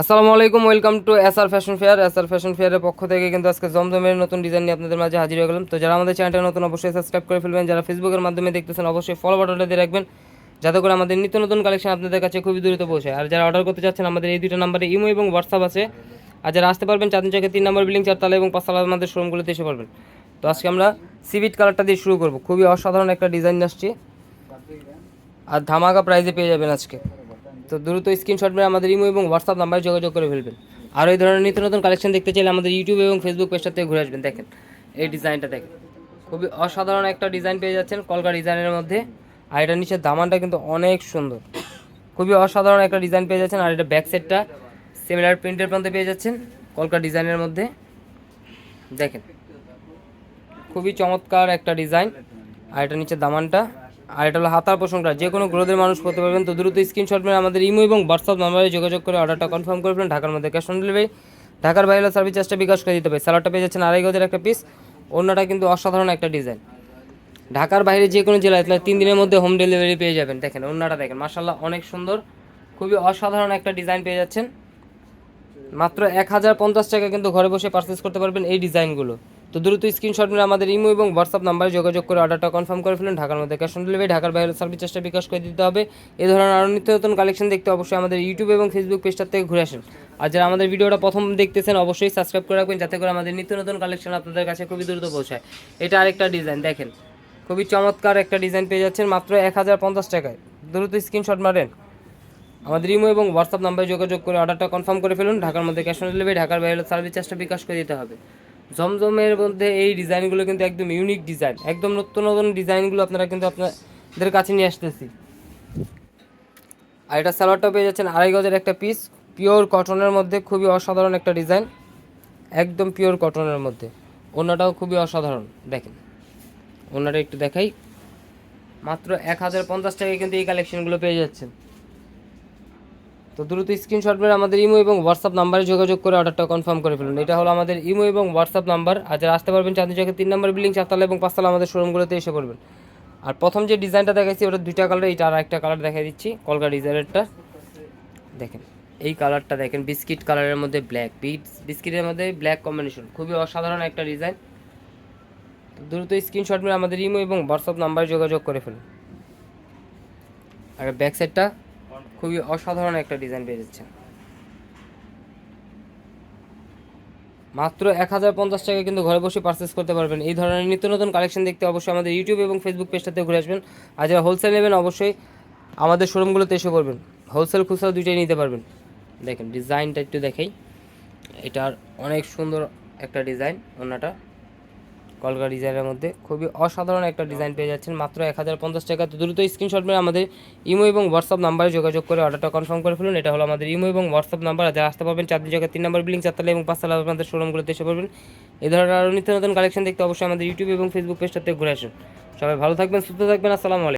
আসসালামু আলাইকুম welcome to S R fashion fair S R fashion ফেয়ারের পক্ষ থেকে কিন্তু আজকে জমজমের নতুন ডিজাইন নিয়ে আপনাদের মাঝে হাজির হয়ে গেলাম। তো যারা আমাদের চ্যানেলটা নতুন, অবশ্যই সাবস্ক্রাইব করে ফেলবেন। যারা ফেসবুকের মাধ্যমে দেখতেছেন, অবশ্যই ফলো বাটনটা দিয়ে রাখবেন। যাতে করে আমাদের নিত্য নতুন কালেকশন আপনাদের কাছে খুবই দ্রুত পৌঁছায়। আর যারা অর্ডার করতে চাচ্ছেন, আমাদের এই দুটো নাম্বারে ইমো এবং হোয়াটসঅ্যাপ আছে। আর যারা আসতে পারবেন, চাঁদনি চকে তিন নম্বর বিল্ডিং চারতলা এবং পাঁচতলা আমাদের শোরুমগুলোতে এসে পারবেন তো আজকে আমরা সিভিট কালারটা দিয়ে শুরু করব। খুবই অসাধারণ একটা ডিজাইন আসছে। আর ধামাকা প্রাইজে পেয়ে যাবেন আজকে। তো দ্রুত স্ক্রিনশট মেরে আমাদের ইমো এবং হোয়াটসঅ্যাপ নাম্বারে যোগাযোগ করে ফেলবেন। আর এই ধরনের নিত্য নতুন কালেকশন দেখতে চাইলে আমাদের ইউটিউব এবং ফেসবুক পেজটা থেকে ঘুরে আসবেন, দেখেন। এই ডিজাইনটা দেখেন। খুবই অসাধারণ একটা ডিজাইন পেয়ে যাচ্ছেন কলকা ডিজাইনের মধ্যে। আর এটার নিচের দামানটা কিন্তু অনেক সুন্দর। খুবই অসাধারণ একটা ডিজাইন পেয়ে যাচ্ছেন। আর এটা ব্যাক সেটটা সিমিলার প্রিন্টের প্রান্তে পেয়ে যাচ্ছেন কলকা ডিজাইনের মধ্যে। দেখেন। খুবই চমৎকার একটা ডিজাইন আর এটা নিচে দামানটা আর এটা হলো হাতার পোষণটা যে কোনো গ্রোদের মানুষ করতে পারবেন। তো দ্রুত স্ক্রিনশট মেরে আমাদের ইমো এবং হোয়াটসঅ্যাপ নাম্বারে যোগাযোগ করে অর্ডারটা কনফার্ম করে ফেলুন। ঢাকার মধ্যে ক্যাশ অন ডেলিভারি ঢাকার বাইরে সার্ভিস চার্জটা বিকাশ করে দিতে হবে। স্যালাডটা পেয়ে যাচ্ছেন আড়াই গজের একটা পিস অন্যটা কিন্তু অসাধারণ একটা ডিজাইন ঢাকার বাইরে যে কোনো জেলায় তাহলে তিন দিনের মধ্যে হোম ডেলিভারি পেয়ে যাবেন। দেখেন, অন্যটা দেখেন। মাসাল্লাহ অনেক সুন্দর। খুবই অসাধারণ একটা ডিজাইন পেয়ে যাচ্ছেন। মাত্র এক হাজার পঞ্চাশ টাকা কিন্তু ঘরে বসে পারচেস করতে পারবেন এই ডিজাইনগুলো তো দ্রুত স্ক্রিনশট নিয়ে আমাদের ইমো এবং হোয়াটসঅ্যাপ নাম্বারে যোগাযোগ করে অর্ডারটা কনফার্ম করে ফেলুন। ঢাকার মধ্যে ক্যাশ অন ডেলিভারি ঢাকার বাইরে সার্ভিস চার্জটা বিকাশ করে দিতে হবে। এ ধরনের আরও নিত্য নতুন কালেকশন দেখতে অবশ্যই আমাদের ইউটিউব এবং ফেসবুক পেজটা থেকে ঘুরে আসেন। আর যারা আমাদের ভিডিওটা প্রথম দেখতেছেন, অবশ্যই সাবস্ক্রাইব করে রাখবেন যাতে করে আমাদের নিত্য নতুন কালেকশন আপনাদের কাছে খুবই দ্রুত পৌঁছায়। এটা আরেকটা ডিজাইন দেখেন। খুবই চমৎকার একটা ডিজাইন পেয়ে যাচ্ছেন মাত্র এক হাজার পঞ্চাশ টাকায়। দ্রুত স্ক্রিনশট মারেন। আমাদের ইমো এবং হোয়াটসঅ্যাপ নাম্বারে যোগাযোগ করে অর্ডারটা কনফার্ম করে ফেলুন। ঢাকার মধ্যে ক্যাশ অন ডেলিভারি ঢাকার বাইরে সার্ভিস চার্জটা বিকাশ করে দিতে হবে। জমজমের মধ্যে এই ডিজাইনগুলো কিন্তু একদম ইউনিক ডিজাইন একদম নতুন নতুন ডিজাইনগুলো আপনারা কিন্তু আপনাদের কাছে নিয়ে আসতেছি। আর এটা সালোয়ারটা পেয়ে যাচ্ছেন আড়াই গজের একটা পিস পিওর কটনের মধ্যে খুবই অসাধারণ একটা ডিজাইন একদম পিওর কটনের মধ্যে। অন্যটাও খুবই অসাধারণ, দেখেন। অন্যটা একটু দেখাই। মাত্র এক হাজার পঞ্চাশ টাকায় কিন্তু এই কালেকশনগুলো পেয়ে যাচ্ছেন। তো দ্রুত স্ক্রিনশট মেরে আমাদের ইমো এবং হোয়াটসঅ্যাপ নাম্বারে যোগাযোগ করে অর্ডারটা কনফার্ম করে ফেলুন। এটা হলো আমাদের ইমো এবং হোয়াটসঅ্যাপ নাম্বার আর যারা আসতে পারবেন চাঁদনি চকের তিন নম্বর বিল্ডিং চারতলা এবং পাঁচতলা আমাদের শোরুমগুলোতে এসে করবেন আর প্রথম যে ডিজাইনটা দেখাচ্ছি ওটা দুইটা কালার এইটা আর একটা কালার দেখাই দিচ্ছি। কলকা ডিজাইনেরটা। দেখেন, এই কালারটা দেখেন বিস্কিট কালারের মধ্যে ব্ল্যাক বিস্কিটের মধ্যে ব্ল্যাক কম্বিনেশন খুবই অসাধারণ একটা ডিজাইন দ্রুত স্ক্রিনশট মেরে আমাদের ইমো এবং হোয়াটসঅ্যাপ নাম্বারে যোগাযোগ করে ফেলুন। আর ব্যাক সাইডটা খুবই অসাধারণ একটা ডিজাইন যাচ্ছে মাত্র এক হাজার পঞ্চাশ টাকা কিন্তু ঘরে বসে পারচেস করতে পারবেন। এই ধরনের নিত্য নতুন কালেকশন দেখতে অবশ্যই আমাদের ইউটিউব এবং ফেসবুক পেজটাতে ঘুরে আসবেন। আর যারা হোলসেল নেবেন, অবশ্যই আমাদের শোরুমগুলোতে এসে করবেন হোলসেল খুচরা দুইটাই নিতে পারবেন। দেখেন ডিজাইনটা একটু দেখেই। এটার অনেক সুন্দর একটা ডিজাইন অন্যটা কলকা ডিজাইনের মধ্যে। খুবই অসাধারণ একটা ডিজাইন পেয়ে যাচ্ছেন। মাত্র এক হাজার পঞ্চাশ টাকা। তো দ্রুত স্ক্রিনশট মেরে আমাদের ইমো এবং হোয়াটসঅ্যাপ নাম্বারে যোগাযোগ করে অর্ডারটা কনফার্ম করে ফেলুন। এটা হলো আমাদের ইমো এবং হোয়াটসঅ্যাপ নাম্বার যারা আসতে পারবেন চারদিন জায়গায় তিন নম্বর বিল্ডিং চারতলা এবং পাঁচতলা আপনাদের শোরুমগুলোতে এসে পারবেন এ ধরনের আরও নিত্য নতুন কালেকশন দেখতে অবশ্যই আমাদের ইউটিউব এবং ফেসবুক পেজটাতে ঘুরে আসুন। সবাই ভালো থাকবেন, সুস্থ থাকবেন। আসসালামু আলাইকুম।